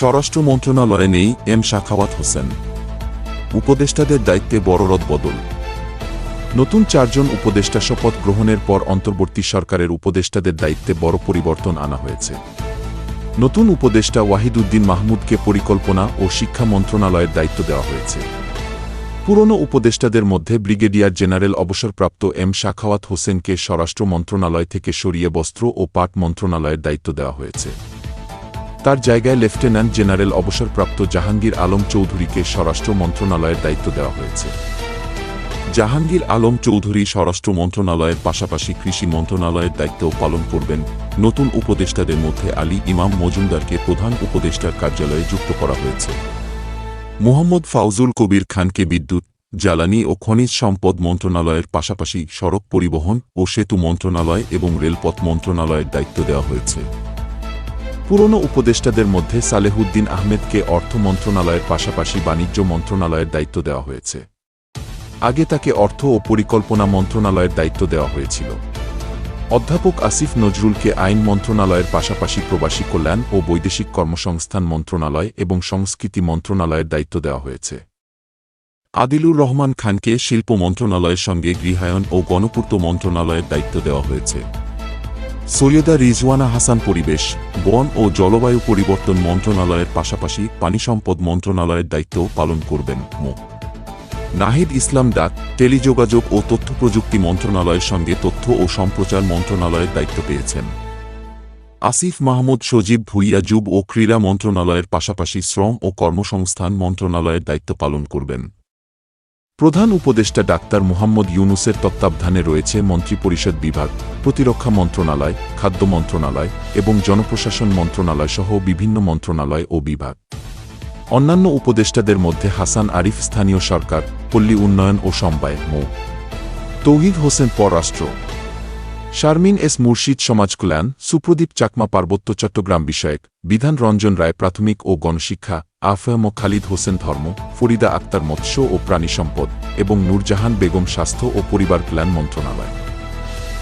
স্বরাষ্ট্র মন্ত্রণালয়ে নেই, এম শাখাওয়াত হোসেন। উপদেষ্টাদের দায়িত্বে বড় রদবদল নতুন চারজন উপদেষ্টা শপথ গ্রহণের পর অন্তর্বর্তী সরকারের উপদেষ্টাদের দায়িত্বে বড় পরিবর্তন আনা হয়েছে। নতুন উপদেষ্টা ওয়াহিদুদ্দিন মাহমুদকে পরিকল্পনা ও শিক্ষা মন্ত্রণালয়ের দায়িত্ব দেওয়া হয়েছে। পুরনো উপদেষ্টাদের মধ্যে ব্রিগেডিয়ার জেনারেল অবসরপ্রাপ্ত এম শাখাওয়াত হোসেনকে স্বরাষ্ট্র মন্ত্রণালয় থেকে সরিয়ে বস্ত্র ও পাট মন্ত্রণালয়ের দায়িত্ব দেওয়া হয়েছে। তার জায়গায় লেফটেন্যান্ট জেনারেল অবসরপ্রাপ্ত জাহাঙ্গীর আলম চৌধুরীকে স্বরাষ্ট্র মন্ত্রণালয়ের দায়িত্ব দেওয়া হয়েছে। জাহাঙ্গীর আলম চৌধুরী স্বরাষ্ট্র মন্ত্রণালয়ের পাশাপাশি কৃষি মন্ত্রণালয়ের দায়িত্বও পালন করবেন। নতুন উপদেষ্টাদের মধ্যে আলী ইমাম মজুমদারকে প্রধান উপদেষ্টার কার্যালয়ে যুক্ত করা হয়েছে। মোহাম্মদ ফাউজুল কবির খানকে বিদ্যুৎ, জ্বালানি ও খনিজ সম্পদ মন্ত্রণালয়ের পাশাপাশি সড়ক পরিবহন ও সেতু মন্ত্রণালয় এবং রেলপথ মন্ত্রণালয়ের দায়িত্ব দেওয়া হয়েছে। পুরনো উপদেষ্টাদের মধ্যে সালেহুদ্দিন আহমেদকে অর্থ মন্ত্রণালয়ের পাশাপাশি বাণিজ্য মন্ত্রণালয়ের দায়িত্ব দেওয়া হয়েছে। আগে তাকে অর্থ ও পরিকল্পনা মন্ত্রণালয়ের দায়িত্ব দেওয়া হয়েছিল। অধ্যাপক আসিফ নজরুলকে আইন মন্ত্রণালয়ের পাশাপাশি প্রবাসী কল্যাণ ও বৈদেশিক কর্মসংস্থান মন্ত্রণালয় এবং সংস্কৃতি মন্ত্রণালয়ের দায়িত্ব দেওয়া হয়েছে। আদিলুর রহমান খানকে শিল্প মন্ত্রণালয়ের সঙ্গে গৃহায়ন ও গণপূর্ত মন্ত্রণালয়ের দায়িত্ব দেওয়া হয়েছে। সৈয়দা রিজওয়ানা হাসান পরিবেশ, বন ও জলবায়ু পরিবর্তন মন্ত্রণালয়ের পাশাপাশি পানি সম্পদ মন্ত্রণালয়ের দায়িত্ব পালন করবেন মো. নাহিদ ইসলাম ডাক, টেলিযোগাযোগ ও তথ্য প্রযুক্তি মন্ত্রণালয়ের সঙ্গে তথ্য ও সম্প্রচার মন্ত্রণালয়ের দায়িত্ব পেয়েছেন। আসিফ মাহমুদ সজীব ভুইয়া যুব ও ক্রীড়া মন্ত্রণালয়ের পাশাপাশি শ্রম ও কর্মসংস্থান মন্ত্রণালয়ের দায়িত্ব পালন করবেন। প্রধান উপদেষ্টা ডাক্তার মোহাম্মদ ইউনুসের তত্ত্বাবধানে রয়েছে মন্ত্রিপরিষদ বিভাগ, প্রতিরক্ষা মন্ত্রণালয়, খাদ্য মন্ত্রণালয় এবং জনপ্রশাসন মন্ত্রণালয় সহ বিভিন্ন মন্ত্রণালয় ও বিভাগ। অন্যান্য উপদেষ্টাদের মধ্যে হাসান আরিফ স্থানীয় সরকার, পল্লী উন্নয়ন ও সম্বায় মো। তৌহিদ হোসেন পররাষ্ট্র শারমিন এস মুর্শিদ সমাজ কল্যাণ, সুপ্রদীপ চাকমা পার্বত্য চট্টগ্রাম বিষয়ক, বিধান রঞ্জন রায় প্রাথমিক ও গণশিক্ষা আফহম খালিদ হোসেন ধর্ম, ফরিদা আক্তার মৎস্য ও প্রাণী সম্পদ এবং নূরজাহান বেগম স্বাস্থ্য ও পরিবার কল্যাণ মন্ত্রণালয়।